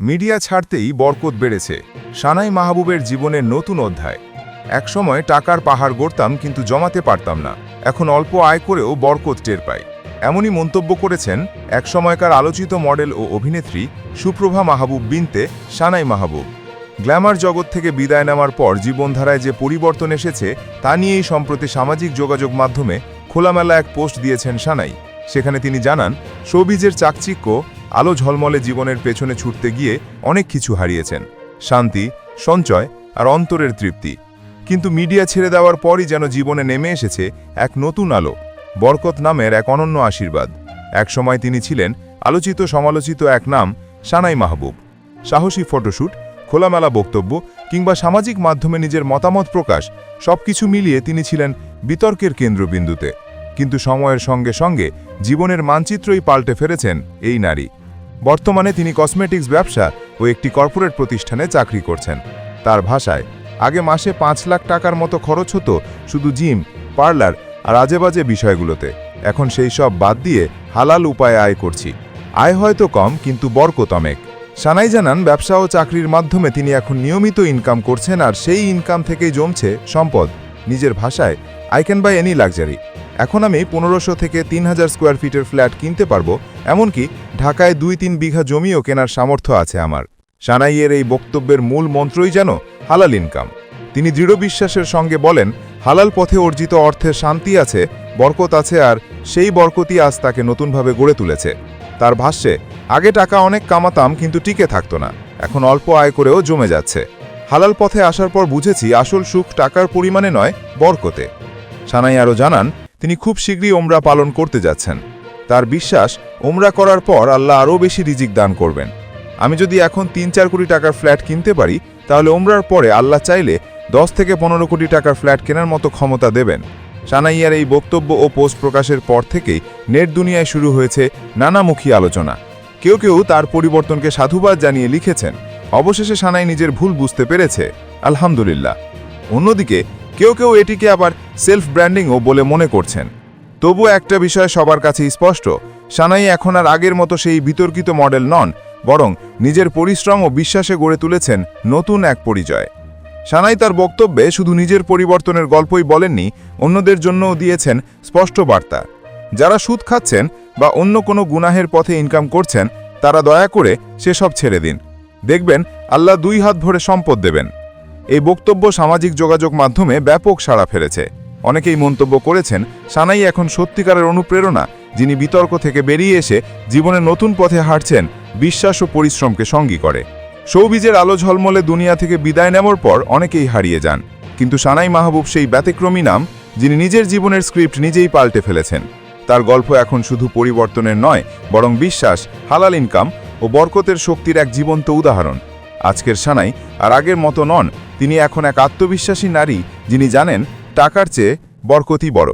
Media ছাড়তেই বরকত বেড়েছে। সানাই মাহবুবের জীবনের নতুন অধ্যায়। একসময় টাকার পাহাড় গড়তাম কিন্তু জমাতে পারতাম না। এখন অল্প আয় করেও বরকত টের পাই। এমনই মন্তব্য করেছেন একসময়কার আলোচিত মডেল ও অভিনেত্রী সুপ্রভা মাহবুব বিনতে সানাই মাহবুব। গ্ল্যামার জগৎ থেকে বিদায় নেওয়ার পর জীবনধারায় যে পরিবর্তন এসেছে, তা নিয়েই সম্প্রতি সামাজিক যোগাযোগ মাধ্যমে খোলামেলা এক পোস্ট দিয়েছেন সানাই। সেখানে তিনি জানান, শোবিজের চাকচিক্য আলো ঝলমলে জীবনের পেছনে ছুটতে গিয়ে অনেক কিছু হারিয়েছেন। শান্তি, সঞ্চয় আর অন্তরের তৃপ্তি। কিন্তু মিডিয়া ছেড়ে দেওয়ার পরই যেন জীবনে নেমে এসেছে এক নতুন আলো, বরকত নামের এক অনন্য আশীর্বাদ। একসময় তিনি ছিলেন আলোচিত সমালোচিত এক নাম, সানাই মাহবুব। সাহসী ফটোশ্যুট খোলামেলা বক্তব্য কিংবা সামাজিক মাধ্যমে নিজের মতামত প্রকাশ, সবকিছু মিলিয়ে তিনি ছিলেন বিতর্কের কেন্দ্রবিন্দুতে। কিন্তু সময়ের সঙ্গে সঙ্গে জীবনের মানচিত্রই পাল্টে ফেলেছেন এই নারী। বর্তমানে তিনি কসমেটিক্স ব্যবসা ও একটি কর্পোরেট প্রতিষ্ঠানে চাকরি করছেন। তার ভাষায়, আগে মাসে পাঁচ লাখ টাকার মতো খরচ হতো শুধু জিম, পার্লার আর আজেবাজে বিষয়গুলোতে। এখন সেই সব বাদ দিয়ে হালাল উপায়ে আয় করছি। আয় হয়তো কম, কিন্তু বরকত অনেক। সানাই জানান, ব্যবসা ও চাকরির মাধ্যমে তিনি এখন নিয়মিত ইনকাম করছেন আর সেই ইনকাম থেকেই জমছে সম্পদ। নিজের ভাষায় I can buy any luxury এখন আমি পনেরোশো থেকে তিন হাজার স্কোয়ার ফিটের ফ্ল্যাট কিনতে পারব, এমনকি ঢাকায় দুই তিন বিঘা জমিও কেনার সামর্থ্য আছে আমার। সানাইয়ের এই বক্তব্যের মূল মন্ত্রই যেন হালাল ইনকাম। তিনি দৃঢ় বিশ্বাসের সঙ্গে বলেন, হালাল পথে অর্জিত অর্থের শান্তি আছে, বরকত আছে আর সেই বরকতই আজ তাকে নতুনভাবে গড়ে তুলেছে। তার ভাষ্যে, আগে টাকা অনেক কামাতাম কিন্তু টিকে থাকতো না, এখন অল্প আয় করেও জমে যাচ্ছে। হালাল পথে আসার পর বুঝেছি আসল সুখ টাকার পরিমাণে নয়, বরকতে। সানাই আরও জানান তিনি খুব শীঘ্রই ওমরা পালন করতে যাচ্ছেন। তার বিশ্বাস ওমরা করার পর আল্লাহ আরও বেশি রিজিক দান করবেন। আমি যদি এখন তিন চার কোটি টাকার ফ্ল্যাট কিনতে পারি, তাহলে ওমরার পরে আল্লাহ চাইলে দশ থেকে পনেরো কোটি টাকার ফ্ল্যাট কেনার মতো ক্ষমতা দেবেন। সানাইয়ার এই বক্তব্য ও পোস্ট প্রকাশের পর থেকেই নেট দুনিয়ায় শুরু হয়েছে নানামুখী আলোচনা। কেউ কেউ তার পরিবর্তনকে সাধুবাদ জানিয়ে লিখেছেন, অবশেষে সানাই নিজের ভুল বুঝতে পেরেছে, আলহামদুলিল্লাহ। অন্যদিকে কেউ কেউ এটিকে আবার সেলফ ব্র্যান্ডিংও বলে মনে করছেন। তবু একটা বিষয় সবার কাছে স্পষ্ট, সানাই এখন আর আগের মতো সেই বিতর্কিত মডেল নন, বরং নিজের পরিশ্রম ও বিশ্বাসে গড়ে তুলেছেন নতুন এক পরিচয়। সানাই তার বক্তব্যে শুধু নিজের পরিবর্তনের গল্পই বলেননি, অন্যদের জন্যও দিয়েছেন স্পষ্ট বার্তা। যারা সুদ খাচ্ছেন বা অন্য কোনো গুনাহের পথে ইনকাম করছেন, তারা দয়া করে সেসব ছেড়ে দিন। দেখবেন আল্লাহ দুই হাত ভরে সম্পদ দেবেন। এই বক্তব্য সামাজিক যোগাযোগ মাধ্যমে ব্যাপক সাড়া ফেলেছে। অনেকেই মন্তব্য করেছেন, সানাই এখন সত্যিকারের অনুপ্রেরণা, যিনি বিতর্ক থেকে বেরিয়ে এসে জীবনে নতুন পথে হাঁটছেন, বিশ্বাস ও পরিশ্রমকে সঙ্গী করে। সৌবিজের আলো ঝলমলে দুনিয়া থেকে বিদায় নেওয়ার পর অনেকেই হারিয়ে যান। কিন্তু সানাই মাহবুব সেই ব্যতিক্রমী নাম, যিনি নিজের জীবনের স্ক্রিপ্ট নিজেই পাল্টে ফেলেছেন। তার গল্প এখন শুধু পরিবর্তনের নয়, বরং বিশ্বাস, হালাল ইনকাম ও বরকতের শক্তির এক জীবন্ত উদাহরণ। আজকের সানাই আর আগের মতো নন, তিনি এখন এক আত্মবিশ্বাসী নারী যিনি জানেন টাকার চেয়ে বরকতি বড়।